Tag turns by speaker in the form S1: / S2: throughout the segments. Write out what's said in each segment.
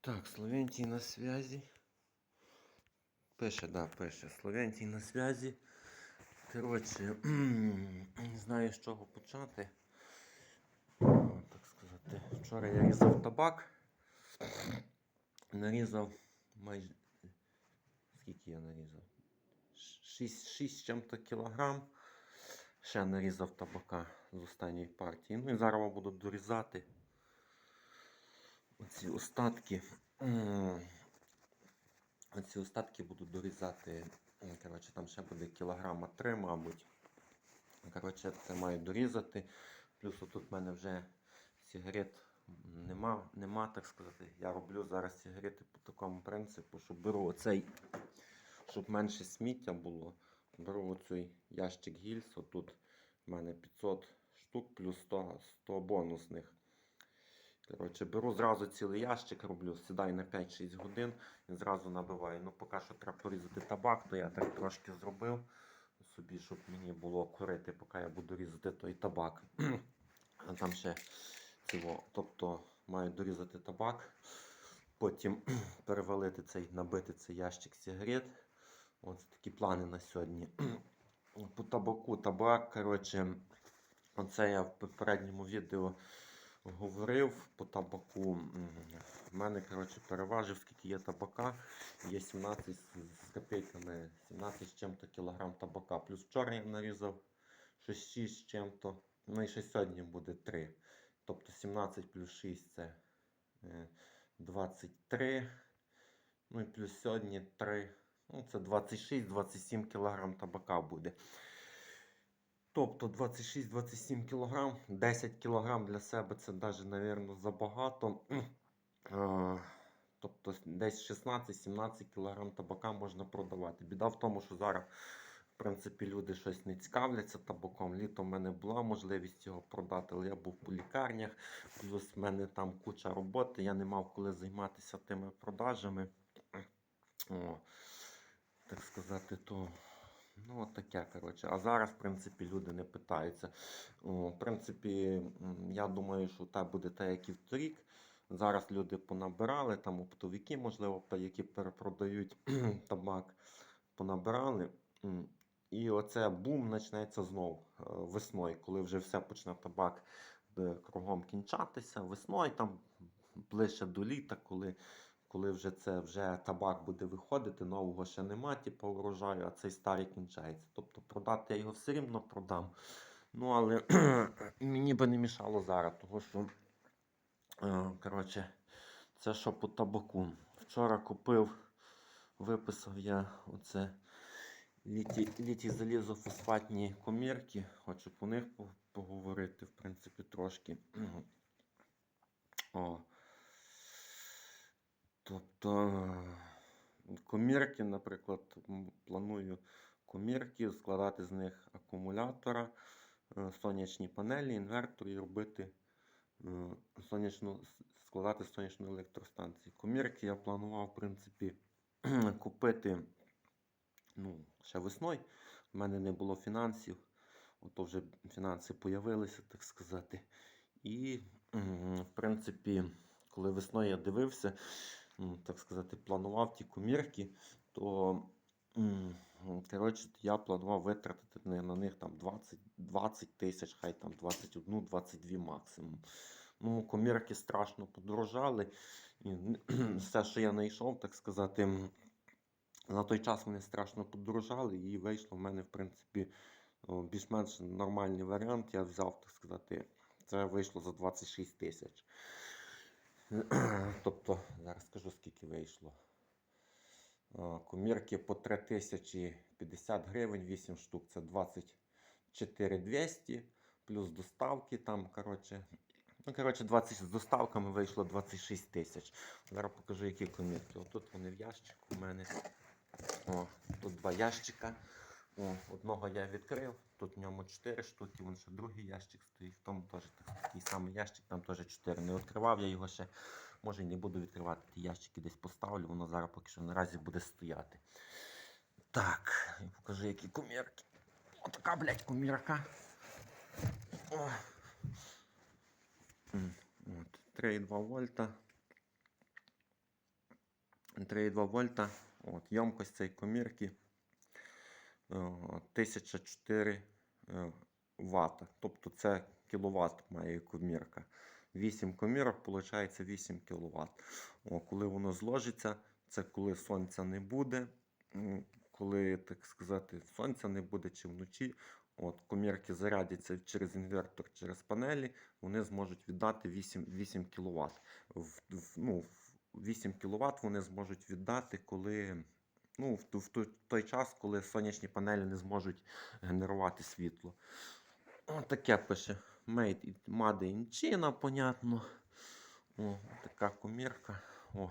S1: Так, Словентій на связі. Пише, да, пише. Словентій на связі. Коротше, не знаю з чого почати. Так сказати, вчора я різав табак. Нарізав майже. Скільки я нарізав? 6, 6 чим-то кілограм. Ще нарізав табака з останньої партії. Ну і зараз буду дорізати оці остатки. Оці остатки буду дорізати. Коротше, там ще буде кілограма 3, мабуть. Коротше, це маю дорізати. Плюс тут в мене вже сигарет нема, нема, так сказати. Я роблю зараз сигарети по такому принципу, що беру оцей, щоб менше сміття було. Беру оцей ящик гільз. Отут в мене 500 штук плюс 100, 100 бонусних. Коротше, беру зразу цілий ящик, роблю, сідаю на 5-6 годин і зразу набиваю. Ну, поки що треба порізати табак, то я так трошки зробив собі, щоб мені було курити, поки я буду різати той табак. А там ще цього, тобто маю дорізати табак, потім перевалити цей, набити цей ящик сигарет. Ось такі плани на сьогодні. По табаку табак, коротше, оце я в попередньому відео говорив по табаку. В мене, коротше, переважив, скільки є табака. Є 17 з копійками, 17 з чим-то кілограм табака. Плюс вчора я нарізав 6 з чим-то. Ну і ще сьогодні буде 3. Тобто 17 плюс 6 це е, 23. Ну і плюс сьогодні 3. Ну, це 26-27 кілограм табака буде. Тобто 26-27 кг, 10 кг для себе це навіть, мабуть, забагато. Е, Тобто десь 16-17 кг табака можна продавати. Біда в тому, що зараз, в принципі, люди щось не цікавляться табаком. Літом в мене була можливість його продати, але я був по лікарнях, плюс в мене там куча роботи, я не мав коли займатися тими продажами. О, так сказати, то Ну, от таке, коротше. А зараз, в принципі, люди не питаються. В принципі, я думаю, що так буде те, як і в торік. Зараз люди понабирали, там оптовики, можливо, які перепродають табак, понабирали. І оце бум почнеться знов е, весною, коли вже все почне табак е, кругом кінчатися. Весною, там ближче до літа, коли коли вже це вже табак буде виходити, нового ще нема, типу урожаю, а цей старий кінчається. Тобто продати я його все рівно продам. Ну, але мені би не мішало зараз, тому що, е, коротше, це що по табаку. Вчора купив, виписав я оце літі, літі залізофосфатні комірки. Хочу по них поговорити, в принципі, трошки. О. Тобто е, комірки, наприклад, планую комірки, складати з них акумулятора, е, сонячні панелі, інвертор і робити е, сонячну, складати сонячну електростанцію. Комірки я планував, в принципі, купити ну, ще весною. У мене не було фінансів. Ото вже фінанси появилися, так сказати. І, в принципі, коли весною я дивився, так сказати, планував ті комірки, то коротше, я планував витратити на них там 20, 20 тисяч, хай там 21-22 максимум. Ну, комірки страшно подорожали. І все, що я знайшов, так сказати, на той час вони страшно подорожали, і вийшло в мене, в принципі, більш-менш нормальний варіант. Я взяв, так сказати, це вийшло за 26 тисяч. Тобто, зараз скажу, Комірки по 3050 гривень, 8 штук це 24 200, плюс доставки там, коротше. Ну, коротше, 20 з доставками вийшло 26 тисяч. Зараз покажу, які комірки. Отут вони в ящику у мене. О, тут два ящика. О, одного я відкрив, тут в ньому 4 штуки, вон ще другий ящик стоїть, в тому теж такий самий ящик, там теж 4. Не відкривав я його ще. Може і не буду відкривати ті ящики, десь поставлю, воно зараз поки що наразі буде стояти. Так, я покажу, які кумірки. Отака, блядь, кумірка. О. От, 3,2 вольта. 3,2 вольта. От, ємкость цієї комірки е, 1004 е, Вт. Тобто це кіловат має комірка. 8 комірок, виходить 8 кВт. О, коли воно зложиться, це коли сонця не буде. Коли, так сказати, сонця не буде чи вночі, от, комірки зарядяться через інвертор, через панелі, вони зможуть віддати 8, 8 кВт. В, в, ну, 8 кВт вони зможуть віддати, коли ну, в, в той, той час, коли сонячні панелі не зможуть генерувати світло. Таке пише. Made in, Made in China, понятно. О, така комірка. О,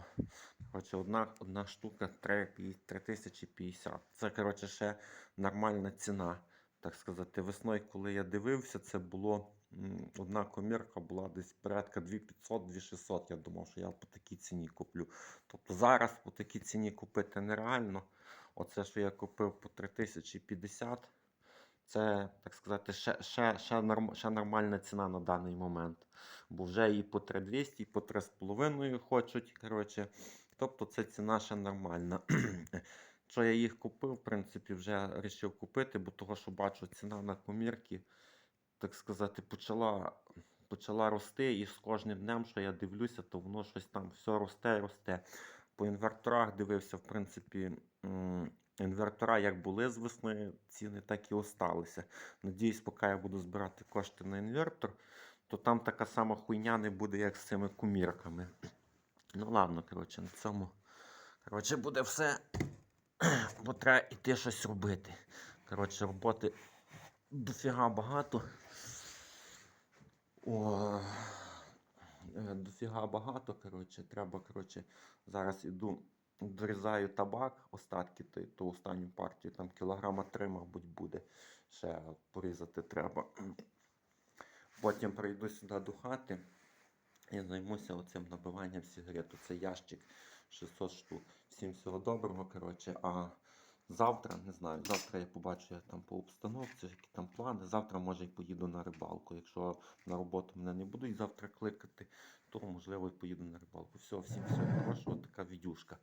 S1: коротше, одна, одна штука 3050. Це, коротше, ще нормальна ціна. Так сказати, весною, коли я дивився, це було одна комірка була десь порядка 2500-2600. Я думав, що я по такій ціні куплю. Тобто зараз по такій ціні купити нереально. Оце, що я купив по 3050, це, так сказати, ще, ще, ще, норм, ще нормальна ціна на даний момент. Бо вже і по 3200, і по 3,5 хочуть. Коротше. Тобто це ціна ще нормальна. Що я їх купив, в принципі, вже вирішив купити, бо того, що бачу, ціна на комірки, так сказати, почала, почала рости, і з кожним днем, що я дивлюся, то воно щось там все росте, росте. По інверторах дивився, в принципі, інвертора як були з весни, ціни так і осталися. Надіюсь, поки я буду збирати кошти на інвертор, то там така сама хуйня не буде, як з цими кумірками. Ну ладно, коротше, на цьому. Коротше, буде все. Бо треба йти щось робити. Коротше, роботи дофіга багато. О, е, дофіга багато. Коротше, треба, коротше, зараз іду, дорізаю табак, остатки, ту останню партію, там кілограма три, мабуть, буде. Ще порізати треба. Потім прийду сюди до хати і займуся оцим набиванням сигарет. Це ящик 600 штук. Всім всього доброго, коротше. А завтра, не знаю, завтра я побачу як там по обстановці, які там плани. Завтра, може, і поїду на рибалку. Якщо на роботу мене не будуть завтра кликати, то можливо і поїду на рибалку. Все, всім всього хорошого, така відюшка.